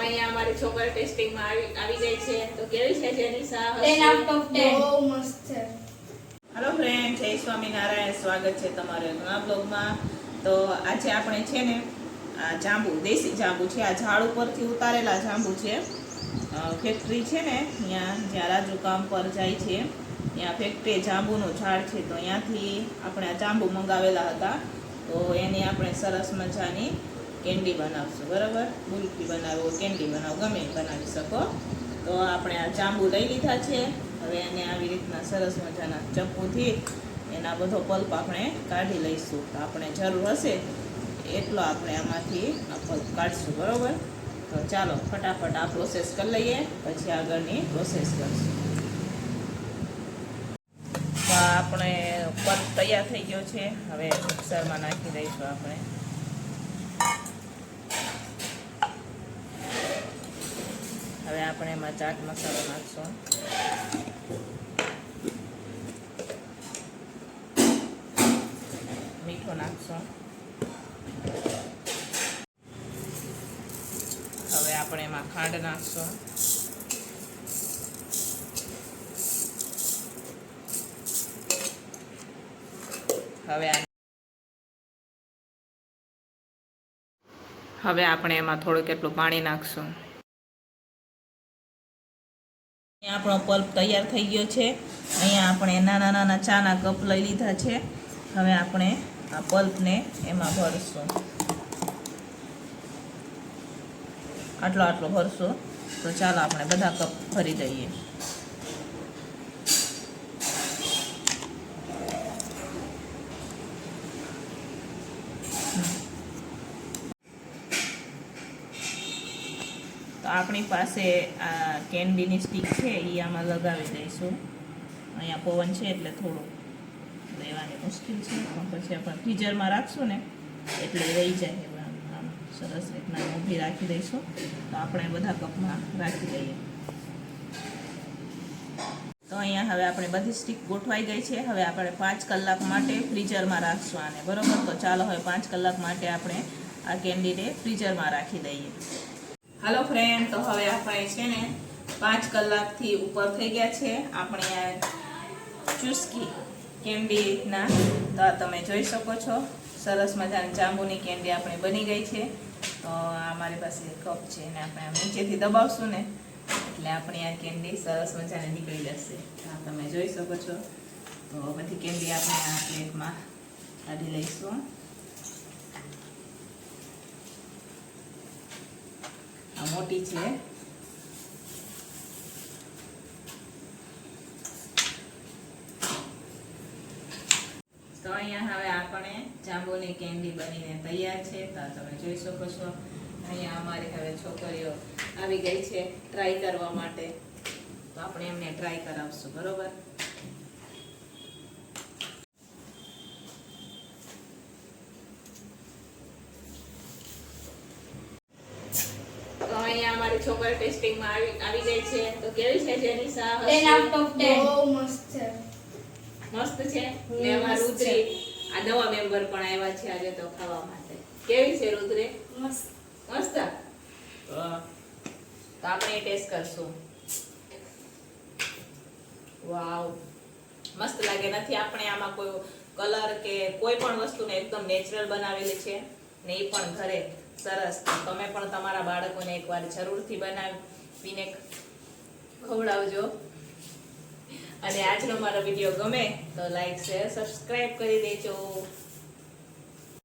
અહીંયા અમારી છોકરી ટેસ્ટિંગમાં આવી આવી ગઈ છે. તો કેવી છે જેનિસા ટેન આઉટ ઓફ ટેન બહુ મસ્ત છે. હેલો ફ્રેન્ડ જય સ્વામિનારાયણ. સ્વાગત છે તમારે નવા બ્લોગમાં તો આજે આપણે છે ને આ જાંબુ દેશી જાંબુ છે. આ ઝાડ ઉપરથી ઉતારેલા જાંબુ છે. ફેક્ટરી છે ને ત્યાં જ્યાં રાજુ કામ પર જાય છે. ત્યાં ફેક્ટરી જાંબુનું ઝાડ છે. તો ત્યાંથી આપણે આ જાંબુ મંગાવેલા હતા. તો એની આપણે સરસ મજાની કેન્ડી બનાવશું, બરાબર? બુલકી બનાવો, કેન્ડી બનાવો, ગમે બનાવી શકો. તો આપણે આ જાંબુ લઈ લીધા છે. હવે એને આવી રીતના સરસ મજાના ચપ્પુથી એના બધો પલ્પ આપણે કાઢી લઈશું. તો આપણે જરૂર હશે એટલો આપણે આમાંથી પલ્પ કાઢશું, બરાબર? તો ચાલો, ફટાફટ આ પ્રોસેસ કરી લઈએ, પછી આગળની પ્રોસેસ કરશું. તો આપણે પલ્પ તૈયાર થઈ ગયો છે. હવે મિક્સરમાં નાખી દઈશું આપણે. હવે આપણે એમાં ચાટ મસાલો નાખશું. મીઠો નાખશું. હવે આપણે એમાં ખાંડ નાખશું. હવે હવે આપણે એમાં થોડું કેટલું પાણી નાખશું. આપણો પલ્પ તૈયાર થઈ ગયો છે. અહીંયા આપણે નાના નાના ચાના કપ લઈ લીધા છે. હવે આપણે આ પલ્પને એમાં ભરશું. આટલો આટલો ભરશું. તો ચાલો આપણે બધા કપ ભરી દઈએ. આપણી પાસે આ કેન્ડીની સ્ટીક છે એ આમાં લગાવી દઈશું. અહીંયા પવન છે એટલે થોડું લેવાની મુશ્કેલ છે. પણ પછી આપણે ફ્રીઝરમાં રાખશું ને, એટલે રહી જાય. સરસ રીતના ઊભી રાખી દઈશું. તો આપણે બધા કપમાં રાખી દઈએ. તો અહીંયા હવે આપણે બધી સ્ટીક ગોઠવાઈ ગઈ છે. હવે આપણે પાંચ કલાક માટે ફ્રીઝરમાં રાખશું આને. બરોબર? તો ચાલો હવે પાંચ કલાક માટે આપણે આ કેન્ડીને ફ્રીઝરમાં રાખી દઈએ. હાલો ફ્રેન્ડ તો હવે આપણે છે ને પાંચ કલાકથી ઉપર થઈ ગયા છે. આપણે આ ચુસ્કી કેન્ડીના, તો આ તમે જોઈ શકો છો. સરસ મજાની જાંબુની કેન્ડી આપણે બની ગઈ છે. તો આ મારી પાસે કપ છે અને આપણે નીચેથી દબાવશું ને, એટલે આપણી આ કેન્ડી સરસ મજાની નીકળી જશે. આ તમે જોઈ શકો છો. તો બધી કેન્ડી આપણે આ પ્લેટમાં કાઢી લઈશું. આ મોટી છે. તો અહીંયા હવે આપણે જાંબુની કેન્ડી બનીને તૈયાર છે. તો તમે જોઈ શકો છો. અહીંયા અમારી હવે છોકરીઓ આવી ગઈ છે ટ્રાય કરવા માટે. તો આપણે એમને ટ્રાય કરાવશું, બરોબર તો છોકરી ટેસ્ટિંગમાં આવી આવી ગઈ છે. તો કેવી છે જેનિસા ટેન આઉટ ઓફ 10 બહુ મસ્ત છે. મસ્ત છે? ને અમારું રુદ્રી આ નવા મેમ્બર પણ આવ્યા છે આજે તો ખાવા માટે. કેવી છે રુદ્રે? મસ્ત. મસ્ત? તો આપણે ટેસ્ટ કરશું. વાવ. મસ્ત લાગે. નથી આપણે આમાં કોઈ કલર કે કોઈ પણ વસ્તુને એકદમ નેચરલ બનાવેલી છે. ને એ પણ ઘરે સરસ. તમે પણ તમારા બાળકોને એકવાર જરૂરથી બનાવીને ખવડાવજો. અને આજનો મારો વીડિયો ગમે તો લાઈક શેર સબસ્ક્રાઈબ કરી દેજો.